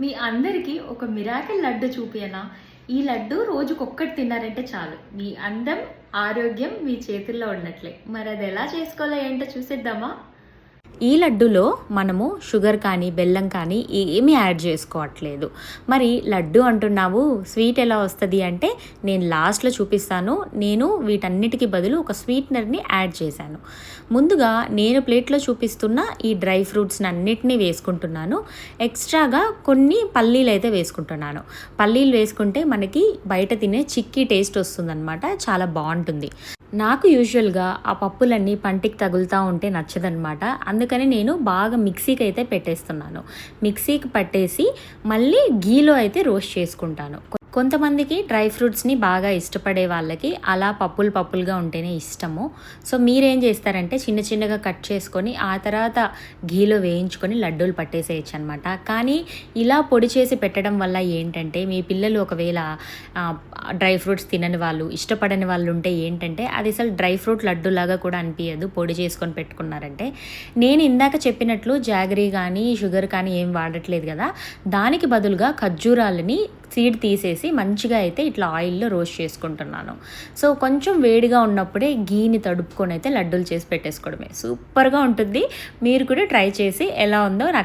మీ అందరికీ ఒక మిరాకిల్ లడ్డు చూపియనా ఈ లడ్డు రోజుకొక్కటి తిన్నారంటే చాలు. మీ అందం ఆరోగ్యం మీ చేతుల్లో ఉన్నట్లే. మరి అది ఎలా చేసుకోవాలో ఏంటో చూసేద్దామా? ఈ లడ్డులో మనము షుగర్ కానీ బెల్లం కానీ ఏమీ యాడ్ చేసుకోవట్లేదు. మరి లడ్డు అంటున్నావు స్వీట్ ఎలా వస్తుంది అంటే నేను లాస్ట్లో చూపిస్తాను నేను వీటన్నిటికీ బదులు ఒక స్వీట్నర్ని యాడ్ చేశాను. ముందుగా నేను ప్లేట్లో చూపిస్తున్న ఈ డ్రై ఫ్రూట్స్ని అన్నిటినీ వేసుకుంటున్నాను. ఎక్స్ట్రాగా కొన్ని పల్లీలు అయితే వేసుకుంటున్నాను. పల్లీలు వేసుకుంటే మనకి బయట తినే చిక్కీ టేస్ట్ వస్తుందన్నమాట చాలా బాగుంటుంది. నాకు యూజువల్గా ఆ పప్పులన్నీ పంటికి తగులుతూ ఉంటే నచ్చదనమాట అందుకని నేను బాగా మిక్సీకి అయితే పెట్టేస్తున్నాను. మిక్సీకి పట్టేసి మళ్ళీ గీలో అయితే రోస్ట్ చేసుకుంటాను. కొంతమందికి డ్రై ఫ్రూట్స్ని బాగా ఇష్టపడే వాళ్ళకి అలా పప్పులు పప్పులుగా ఉంటేనే ఇష్టము. సో మీరేం చేస్తారంటే చిన్న చిన్నగా కట్ చేసుకొని ఆ తర్వాత గీలో వేయించుకొని లడ్డూలు పట్టేసేయచ్చు అనమాట కానీ ఇలా పొడి చేసి పెట్టడం వల్ల ఏంటంటే మీ పిల్లలు ఒకవేళ డ్రై ఫ్రూట్స్ తినని వాళ్ళు ఇష్టపడని వాళ్ళు ఉంటే ఏంటంటే అది అసలు డ్రై ఫ్రూట్ లడ్డూలాగా కూడా అనిపించదు పొడి చేసుకొని పెట్టుకున్నారంటే. నేను ఇందాక చెప్పినట్లు జాగరీ కానీ షుగర్ కానీ ఏం వాడట్లేదు కదా దానికి బదులుగా ఖర్జూరాలని సీడ్ తీసేసి మంచిగా అయితే ఇట్లా ఆయిల్లో రోస్ట్ చేసుకుంటున్నాను. సో కొంచెం వేడిగా ఉన్నప్పుడే గీని తడుపుకొని అయితే లడ్డూలు చేసి పెట్టేసుకోవడమే. సూపర్గా ఉంటుంది. మీరు కూడా ట్రై చేసి ఎలా ఉందో నాకు